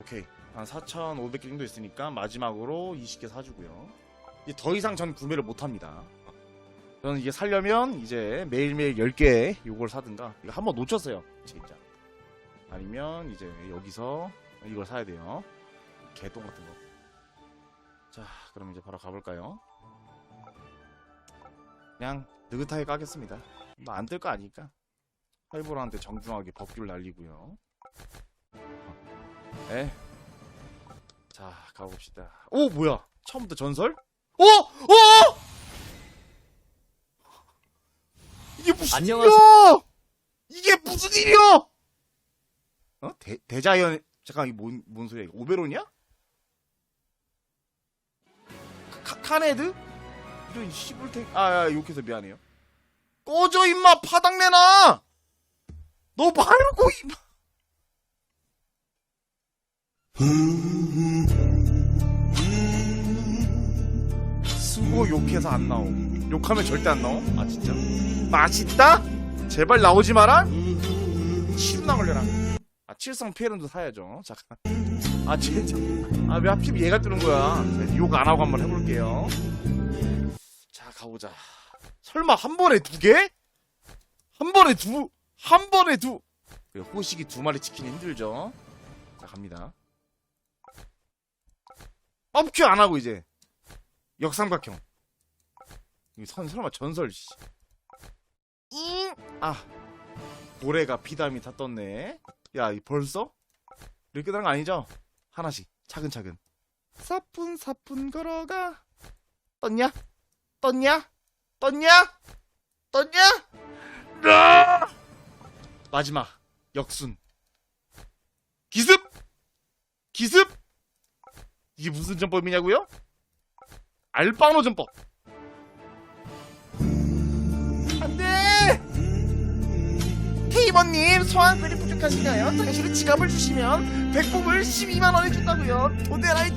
오케이. 한 4,500개 정도 있으니까 마지막으로 20개 사주고요. 이제 더 이상 전 구매를 못합니다. 저는 이게 살려면 이제 매일매일 10개 요걸 사든가. 이거 한번 놓쳤어요 진짜 아니면 이제 여기서 이걸 사야 돼요. 개똥 같은 거자 그럼 이제 바로 가볼까요? 그냥 느긋하게 까겠습니다. 뭐안뜰 거 아니까. 하이브로한테 정중하게 법규를 날리고요 에? 자 가봅시다 오 뭐야 처음부터 전설? 오! 오! 이게 무슨 안녕하세요. 일이야? 이게 무슨 일이야? 어? 대, 대자연 잠깐 이게 뭔, 뭔 소리야 이거 오베론이야? 카, 카네드? 이런 시불탱 아, 아 욕해서 미안해요 꺼져 임마 파닥내놔 너 말고 임마 수고 욕해서 안 나오 욕하면 절대 안 나오? 아 진짜? 맛있다? 제발 나오지 마라? 치루나 걸려라 아 칠성 피에른도 사야죠 잠깐 아 진짜 아왜 하필 얘가 뜨는 거야 욕 안 하고 한번 해볼게요 자 가보자 설마 한 번에 두 개? 한 번에 두, 한 번에 두. 호식이 두 마리 치킨 힘들죠. 자, 갑니다. 펌큐 안 하고 이제. 역삼각형. 이 선, 설마 전설, 씨. 잉! 아. 고래가 비담이 다 떴네. 야, 이 벌써? 이렇게 되는 거 아니죠? 하나씩, 차근차근. 사뿐사뿐 걸어가. 떴냐? 떴냐? 떴냐? 떴냐? 아! 마지막 역순 기습 기습 이게 무슨 전법이냐고요? 알바노 전법 안돼 테이버님 소환 글이 부족하신가요? 당신은 지갑을 주시면 백복을 12만 원에 준다고요 도대라이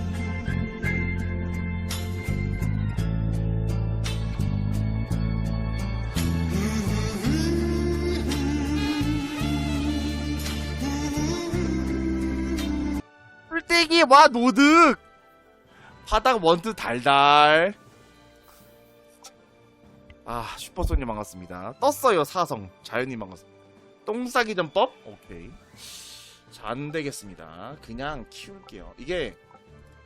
뿔떼기 와 노득 바닥 원투 달달. 아 슈퍼소님 반갑습니다. 떴어요 사성. 자연님 반갑습니다. 똥싸기 전법? 오케이. 자 안 되겠습니다. 그냥 키울게요. 이게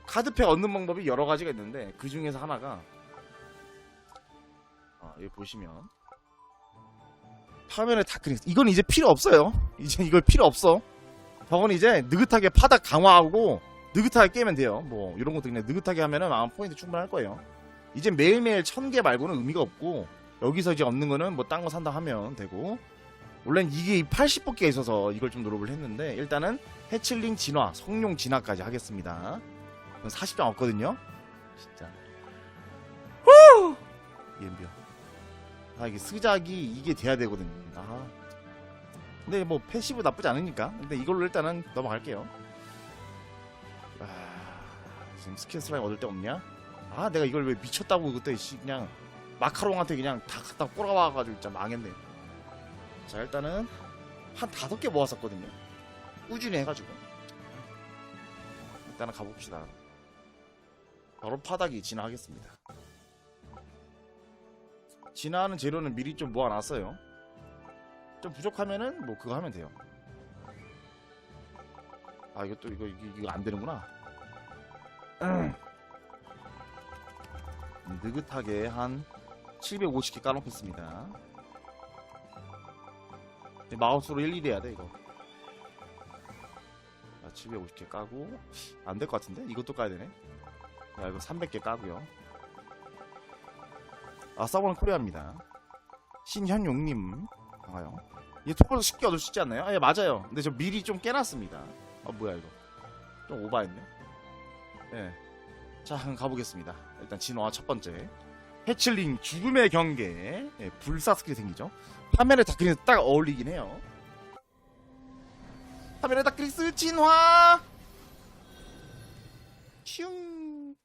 카드팩 얻는 방법이 여러 가지가 있는데 그 중에서 하나가 아 여기 보시면 화면에 다크닉 이건 이제 필요 없어요. 이제 이걸 필요 없어. 저건 이제 느긋하게 파닥 강화하고 느긋하게 깨면 돼요. 뭐 이런 것도 그냥 느긋하게 하면은 아마 포인트 충분할 거예요. 이제 매일매일 천 개 말고는 의미가 없고 여기서 이제 얻는 거는 뭐 딴 거 산다 하면 되고 원래는 이게 80뽑기가 있어서 이걸 좀 노력을 했는데 일단은 해칠링 진화, 성룡 진화까지 하겠습니다. 40장 없거든요. 진짜. 후! 옌비어. 아 이게 스작이 이게 돼야 되거든요. 아. 근데 뭐 패시브 나쁘지 않으니까 근데 이걸로 일단은 넘어갈게요 아, 지금 스킬 스라임 얻을 데 없냐? 아 내가 이걸 왜 미쳤다고 그때 씨 그냥 마카롱한테 그냥 다 갖다 꼬라와가지고 진짜 망했네 자 일단은 한 다섯 개 모았었거든요 꾸준히 해가지고 일단은 가봅시다 바로 파닥이 진화하겠습니다 진화하는 재료는 미리 좀 모아놨어요 좀 부족하면은 뭐 그거 하면 돼요. 아 이것도 이거 이거, 이거 안 되는구나. 느긋하게 한 750개 까놓겠습니다. 마우스로 일일이 해야 돼 이거. 자, 750개 까고 안 될 것 같은데 이것도 까야 되네. 야 이거 300개 까고요. 아 서버는 코리아입니다. 신현용님 반가요. 얘 톡으로 쉽게 얻을 수 있지 않나요? 아, 예, 맞아요. 근데 저 미리 좀 깨놨습니다. 아, 뭐야, 이거. 좀 오바했네. 예. 자, 한번 가보겠습니다. 일단 진화 첫 번째. 해칠링 죽음의 경계. 예, 불사 스킬이 생기죠. 화면에 다크리스 딱 어울리긴 해요. 화면에 다크리스 진화! 슝!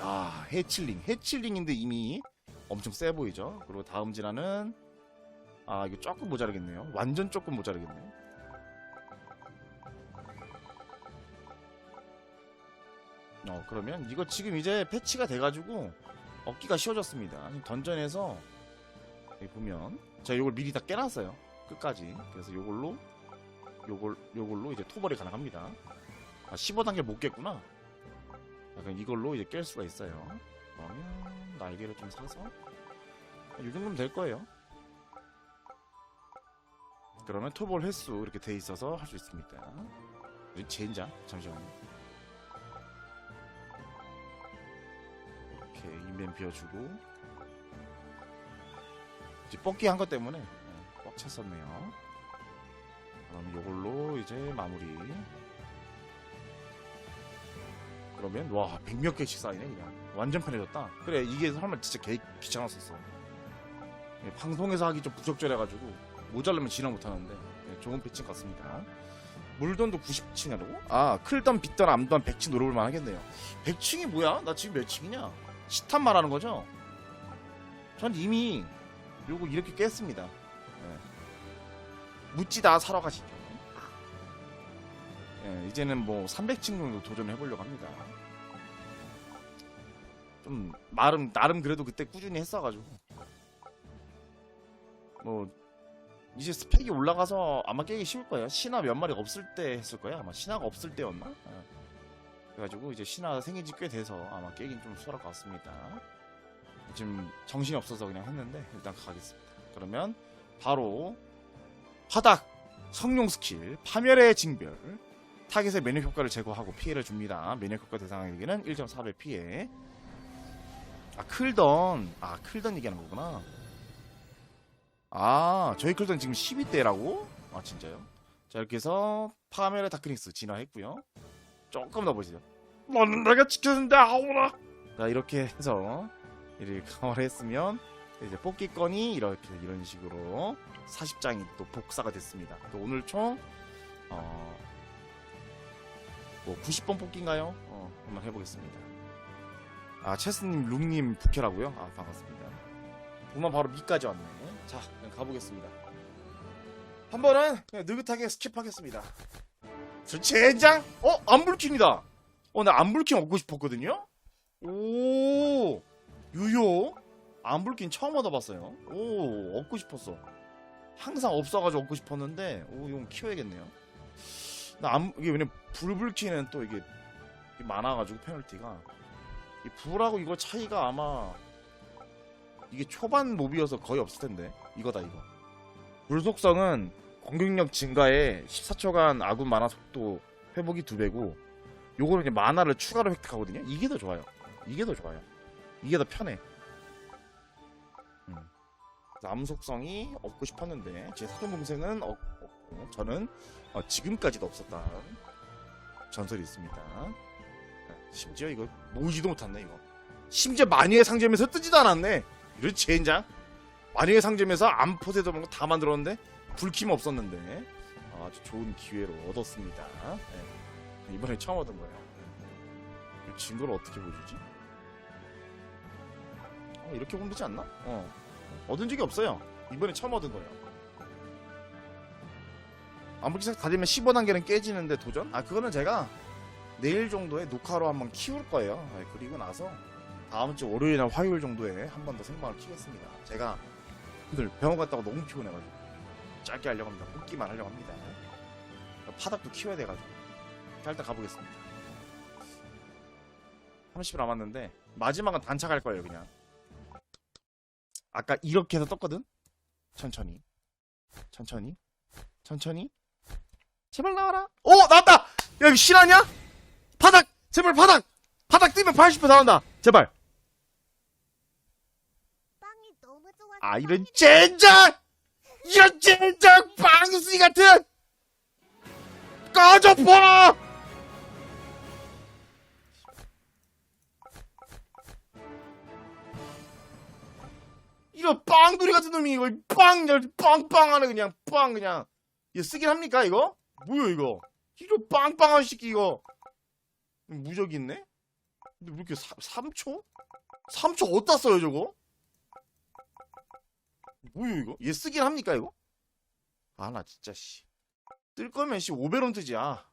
야, 해칠링. 해칠링인데 이미 엄청 세 보이죠? 그리고 다음 진화는 아 이거 조금 모자르겠네요 완전 조금 모자르겠네 어 그러면 이거 지금 이제 패치가 돼가지고 얻기가 쉬워졌습니다. 던전에서 여기 보면 제가 요걸 미리 다 깨놨어요. 끝까지. 그래서 요걸로 요걸 요걸로 이제 토벌이 가능합니다. 아 15단계 못 깼구나. 약간 이걸로 이제 깰 수가 있어요. 그러면 날개를 좀 사서 이 정도면 될 거예요. 그러면 토벌 횟수 이렇게 돼 있어서 할 수 있습니다. 젠장 잠시만요. 이렇게 인벤 비워주고 이제 뽑기 한 것 때문에 네, 꽉 찼었네요. 그럼 요걸로 이제 마무리. 그러면 와, 백몇 개씩 쌓이네 그냥. 완전 편해졌다. 그래 이게 설마 진짜 개 귀찮았었어. 예, 방송에서 하기 좀 부적절해가지고 모자르면 진화 못하는데 예, 좋은 패치 같습니다. 물돈도 90층이라고? 아 클던 빗던 암던 100층 노려볼만 하겠네요. 100층이 뭐야? 나 지금 몇 층이냐? 시탄 말하는 거죠? 전 이미 요거 이렇게 깼습니다. 예. 묻지다 사러 가시죠. 예, 이제는 뭐 300층 정도 도전을 해보려고 합니다. 좀 나름 나름 그래도 그때 꾸준히 했어가지고 뭐 이제 스펙이 올라가서 아마 깨기 쉬울 거예요. 신화 몇 마리가 없을 때 했을 거야. 아마 신화가 없을 때였나? 예. 그래가지고 이제 신화 생긴 지 꽤 돼서 아마 깨긴 좀 수월할 것 같습니다. 지금 정신이 없어서 그냥 했는데 일단 가겠습니다. 그러면 바로 화닥 성룡 스킬 파멸의 징별 타겟의 면역 효과를 제거하고 피해를 줍니다. 면역 효과 대상에게는 1.4배 피해. 아 클던 아 클던 얘기하는 거구나. 아 저희 클던 지금 12대라고? 아 진짜요? 자 이렇게 해서 파멸의 다크닉스 진화했고요. 조금 더 보시죠. 너는 내가 지켰는데 아오라. 자 이렇게 해서 이렇게 강화를 했으면 이제 뽑기건이 이렇게 이런 식으로 40장이 또 복사가 됐습니다. 또 오늘 총 어, 뭐 90번 뽑기인가요? 어, 한번 해보겠습니다. 아 체스님, 룩님 부캐라고요? 아 반갑습니다. 보면 바로 미까지 왔네. 자, 그냥 가보겠습니다. 한 번은 그냥 느긋하게 스킵하겠습니다. 저 젠장? 어? 안 불킨이다. 어, 나 안불킨 얻고 싶었거든요. 오, 유효. 안불킨 처음 얻어봤어요. 오, 얻고 싶었어. 항상 없어가지고 얻고 싶었는데, 오, 이건 키워야겠네요. 나 안, 이게 왜냐면 불불키는 또 이게, 많아가지고 페널티가. 이 불하고 이거 차이가 아마 이게 초반 몹이어서 거의 없을 텐데 이거다 이거. 불 속성은 공격력 증가에 14초간 아군 만화 속도 회복이 2배고 요거는 이제 만화를 추가로 획득하거든요. 이게 더 좋아요. 이게 더 좋아요. 이게 더 편해. 음. 남 속성이 얻고 싶었는데 제 동생은 얻- 얻고 저는 어, 지금까지도 없었다. 전설이 있습니다. 심지어 이거 모으지도 못했네 이거. 심지어 마녀의 상점에서 뜨지도 않았네. 이런 젠장. 마녀의 상점에서 암포세도 뭔가 다 만들었는데 불킴 없었는데 아주 좋은 기회로 얻었습니다. 네. 이번에 처음 얻은 거예요. 이 증거를 어떻게 보여주지? 어, 이렇게 보면 되지 않나? 어. 얻은 적이 없어요. 이번에 처음 얻은 거예요. 암흑기사 다 되면 15 단계는 깨지는데 도전? 아 그거는 제가 내일 정도에 녹화로 한번 키울 거예요. 네, 그리고 나서 다음 주 월요일이나 화요일 정도에 한 번 더 생방을 키겠습니다. 제가 오늘 병원 갔다가 너무 피곤해가지고 짧게 하려고 합니다. 뽑기만 하려고 합니다. 파닥도 키워야 돼가지고 자, 일단 가보겠습니다. 30분 남았는데 마지막은 단차 갈 거예요 그냥. 아까 이렇게 해서 떴거든? 천천히. 천천히. 천천히. 제발 나와라. 오 나왔다! 야 이거 실화냐? 바닥! 제발 바닥! 바닥 뛰면 80% 나온다. 제발. 아 이런 젠장! 이런 젠장 방수이 같은! 꺼져 보라 이런 빵돌이 같은 놈이 이거 빵 빵빵하네 그냥 빵 그냥 이거 쓰긴 합니까 이거 뭐야 이거 이런 빵빵한 새끼 이거 무적 있네 근데 왜 이렇게 3, 초 3초 어디다 써요 저거 뭐야 이거? 얘 쓰긴 합니까 이거? 아 나 진짜 씨. 뜰 거면 씨 오베론 뜨지 아.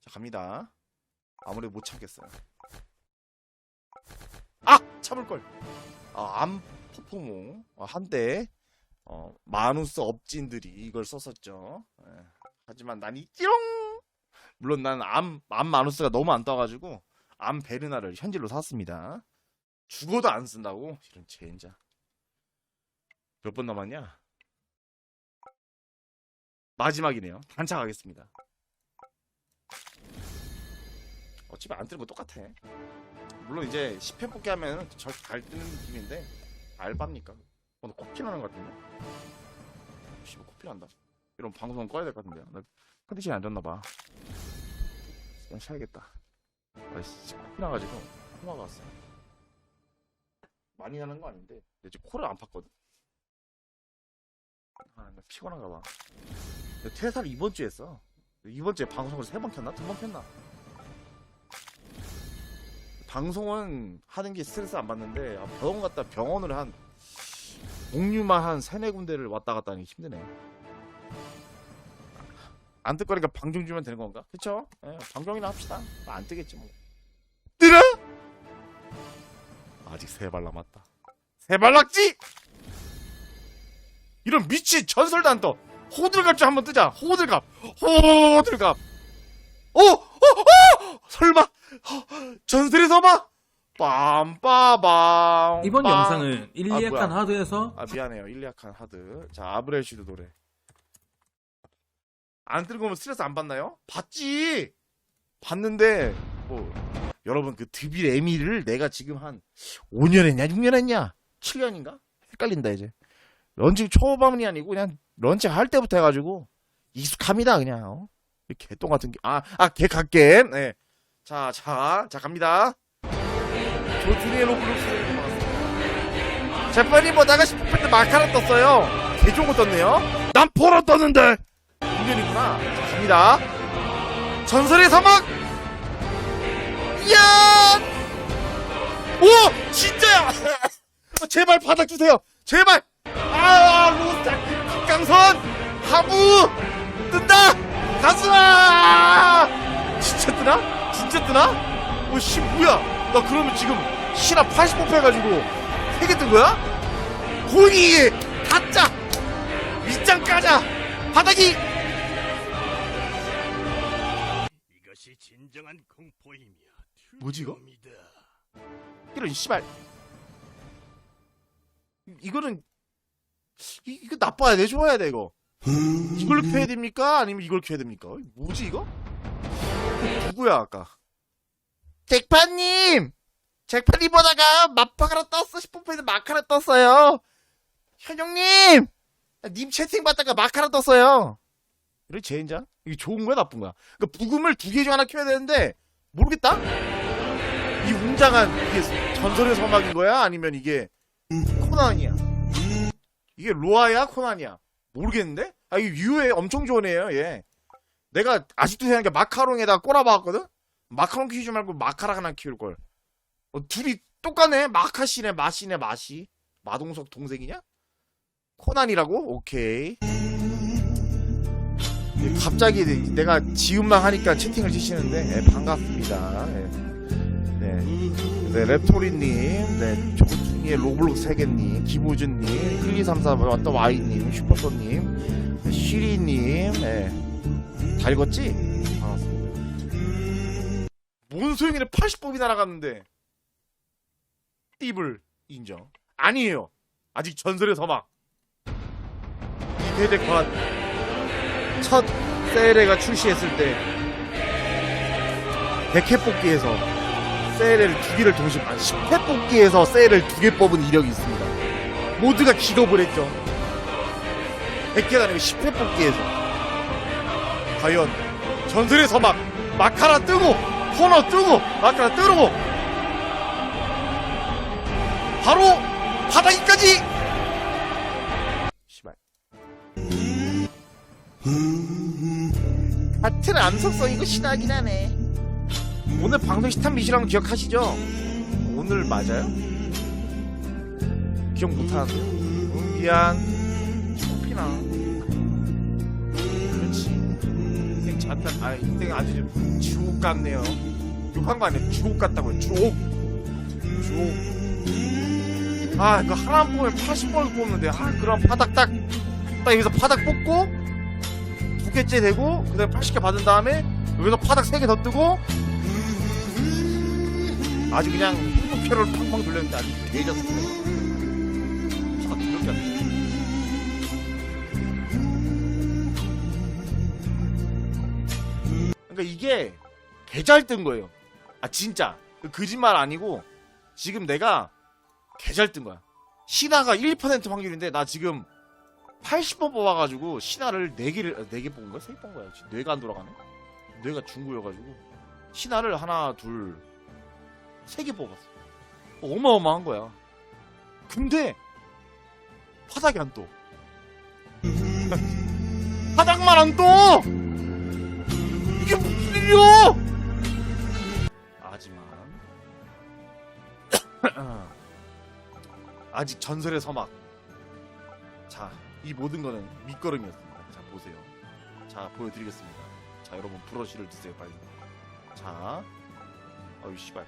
자 갑니다. 아무래도 못 참겠어요. 잡을 걸. 아, 암 포포모 아, 한때 어, 마누스 업진들이 이걸 썼었죠. 예. 하지만 난 있지롱. 물론 난 암, 암 마누스가 너무 안 떠가지고 암 베르나를 현질로 샀습니다. 죽어도 안 쓴다고? 이런 젠장. 몇번 남았냐? 마지막이네요. 단차 가겠습니다. 어차피 안 뜨는 거 똑같아. 물론 이제 10회 뽑기 하면 저잘 뜨는 느낌인데 알바입니까? 오늘 코피 나는 것 같은데. 씨발 코피 난다. 이런 방송 꺼야 될 것 같은데요. 나 컨디션이 안 좋나 봐. 그냥 쉬어야겠다. 아이씨 코피 나가지고 코마가 왔어. 많이 나는 거 아닌데 근데 지금 코를 안 팠거든. 아, 나 피곤한가 봐. 퇴사를 이번 주에 했어. 이번 주에 방송을 세 번 켰나? 두 번 켰나? 방송은 하는 게 스트레스 안 받는데 아, 병원 갔다 병원을 한 공유만 한 세네 군데를 왔다 갔다 하는 게 힘드네. 안 뜰 거니까 방경 주면 되는 건가? 그쵸? 예, 방경이나 합시다. 안 뜨겠지 뭐. 뜨라? 아직 세 발 남았다. 세 발 낙지! 이런 미친 전설도 안 떠. 호들갑 좀 한번 뜨자. 호들갑. 호들갑. 오! 오! 오! 설마! 어, 전설의 서마! 빰빠밤. 이번 빰. 영상은 일리약한 뭐야. 하드에서 아 미안해요 일리약한 하드 자 아브레슈드 노래 안 들고 오면 스트레스 안 받나요? 받지 받는데 뭐 여러분 그 드빌 에미를 내가 지금 한 5년 했냐 6년 했냐 7년인가 헷갈린다 이제 런칭 초반이 아니고 그냥 런칭 할 때부터 해가지고 익숙합니다 그냥 어? 이 개똥 같은 게 아 아 개 갓겜 네. 네자자 자 갑니다 조준이의 막았습니다 재빨리 보다가 10분 때 마카라 떴어요. 개 좋은 거 떴네요. 난 포로 떴는데. 인연이구나. 자, 갑니다. 전설의 사막. 이야. 오, 진짜야. 어, 제발 바닥 주세요. 제발. 아, 로스타 강선 하부 뜬다. 가수아. 진짜 뜨나? 진짜 뜨나? 오, 씨 뭐야? 나 그러면 지금 신화 80% 해가지고 세개뜬 거야? 고니 가짜 밑장 까자 바닥이 이것이 진정한 공포이며 뭐지, 이거? 두려움이다. 이런 씨발 이- 이거는 이, 이거 나빠야 돼 좋아야 돼 이거 이걸 켜야 됩니까? 아니면 이걸 켜야 됩니까? 뭐지 이거? 누구야 아까? 잭파님! 잭파님 보다가 마파가라 떴어 10분에서 마카라 떴어요. 현영님! 님 채팅 받다가 마카라 떴어요. 이래 젠장 이게 좋은 거야 나쁜 거야? 그러니까 부금을 두 개 중 하나 켜야 되는데 모르겠다? 이 웅장한 이게 전설의 서막인 거야? 아니면 이게 코난이야? 이게 로아야? 코난이야? 모르겠는데? 아, 이게 유해 엄청 좋은 애예요, 얘. 내가 아직도 생각해 마카롱에다가 꼬라박았거든? 마카롱 키우지 말고 마카라 하나 키울걸. 어, 둘이 똑같네? 마카시네, 마시네, 마시. 마동석 동생이냐? 코난이라고? 오케이. 예, 갑자기 내가 지음만 하니까 채팅을 치시는데, 예, 반갑습니다. 예. 네. 네, 랩토리님, 네, 조준이의 로블록스 세계님, 김우준님, 1234 왔다 와이님, 슈퍼소님, 네, 쉬리님, 네. 다 읽었지? 반갑습니다. 뭔 소용이네 80법이 날아갔는데. 띠블 인정. 아니에요. 아직 전설의 서막. 이대대관 첫 세레가 출시했을 때 백회 뽑기에서 세일을 두 개를 동시에 아, 10회 뽑기에서 세일을 두 개 뽑은 이력이 있습니다. 모두가 기겁을 했죠. 100개가 아니고 10회 뽑기에서. 과연 전설의 서막 마카라 뜨고 코너 뜨고 마카라 뜨고 바로 바닥이까지 씨발 같은 암석성이고 신하긴 하네 오늘 방송 시탄 미시랑 기억하시죠? 오늘 맞아요? 기억 못하는데 응, 미안 코피나. 그렇지. 인생 잔다. 아 인생 아주 주옥 같네요. 욕한 거 아니야 주옥 같다고요. 주옥. 주옥. 아 이거 하나 뽑으면 80번을 뽑는데 아 그럼 파닥 딱, 딱 여기서 파닥 뽑고 두 개째 되고 그 다음에 80개 받은 다음에 여기서 파닥 3개 더 뜨고 아주 그냥 행복회로를 팡팡 돌렸는데 아주 개졌습니다 파닥 두렵게 안 돼. 그러니까 이게 개잘 뜬 거예요 아 진짜 거짓말 아니고 지금 내가 개잘 뜬 거야. 신화가 1% 확률인데 나 지금 80번 뽑아가지고 신화를 4개를 4개 뽑은 거야? 3개 뽑은 거야. 뇌가 안 돌아가네. 뇌가 중구여가지고 신화를 하나 둘 3개 뽑았어. 어마어마한 거야. 근데 바닥이 안 떠. 바닥만 안 떠. 이게 무슨 일이야? 하지만 아직 전설의 서막. 자, 이 모든 거는 밑거름이었습니다. 자, 보세요. 자, 보여드리겠습니다. 자, 여러분 브러쉬를 드세요, 빨리. 자, 어이 씨발.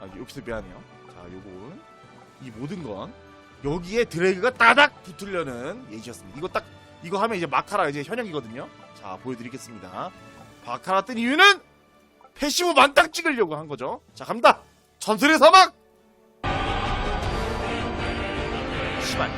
아, 여기서 미안해요. 자, 요건 이 모든 건 여기에 드래그가 따닥 붙으려는 예시였습니다. 이거 딱 이거 하면 이제 마카라 이제 현역이거든요. 자, 보여드리겠습니다. 마카라 뜬 이유는 패시브 만땅 찍으려고 한 거죠. 자, 갑니다. 전설의 사막. 씨발.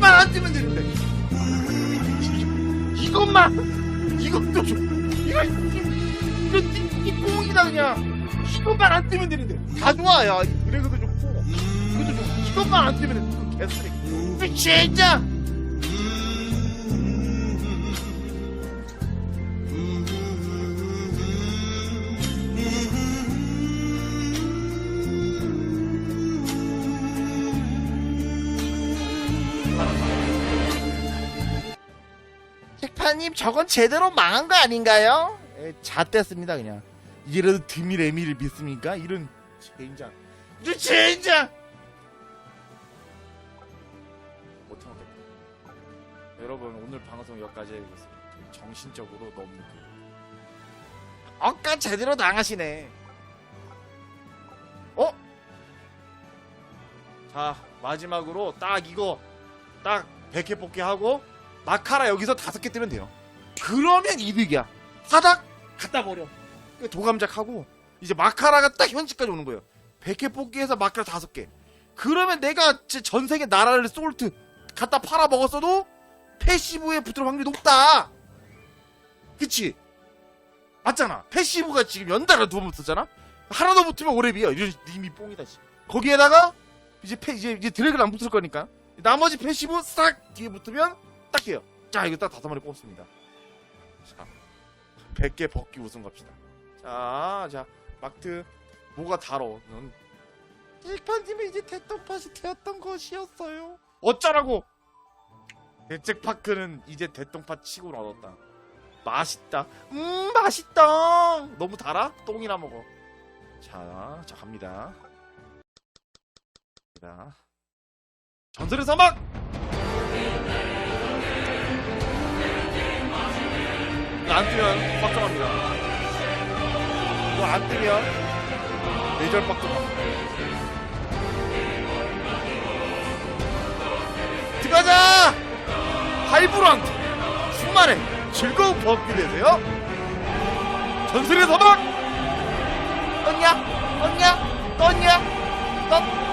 이것만 안 뜨면 되는데. 이것만. 이것도 좀. 이거 이거 이 꽁이다 그냥. 이것만 안 뜨면 되는데. 다 좋아, 야. 드래그도 좋고. 이것도 좋고. 이것만 안 뜨면 돼. 개쓰레기. 이 진짜. 책파님 저건 제대로 망한 거 아닌가요? 에, 잣됐습니다 그냥. 이래도 드밀 에미를 믿습니까? 이런 젠장. 이런 젠장! 못 참겠다 여러분 오늘 방송 여기까지 해보겠습니다. 정신적으로 너무 그 어까 제대로 당하시네. 어? 자 마지막으로 딱 이거 딱 100회 뽑기 하고 마카라 여기서 다섯 개 뜨면 돼요. 그러면 이득이야. 바닥 갖다 버려. 도감작하고 이제 마카라가 딱 현지까지 오는 거예요. 100개 뽑기해서 마카라 다섯 개. 그러면 내가 전 세계 나라를 솔트 갖다 팔아 먹었어도 패시브에 붙을 확률이 높다. 그치? 맞잖아. 패시브가 지금 연달아 두 번 붙었잖아. 하나 더 붙으면 오랩이야. 이런 이미 뽕이다. 씨. 거기에다가 이제 패 이제 이제 드래그는 안 붙을 거니까 나머지 패시브 싹 뒤에 붙으면 딱 해요. 자, 이거 딱 다섯 마리 뽑습니다. 자, 100개 벗기 우승 갑시다. 자, 자, 막트, 뭐가 달어. 넌, 일판님이 이제 대똥팟이 되었던 것이었어요. 어쩌라고! 대책파크는 이제 대똥팟 치고 나왔다. 맛있다. 음, 맛있다! 너무 달아? 똥이나 먹어. 자, 자, 갑니다. 자, 전설의 사막! 안 뜨면 빡정합니다. 이거 안 뜨면 내절 빡정합니다. 들어가자! 하이브런트! 충만해! 즐거운 범기 되세요! 전설의 서막! 떴냐? 떴냐? 떴냐? 떴?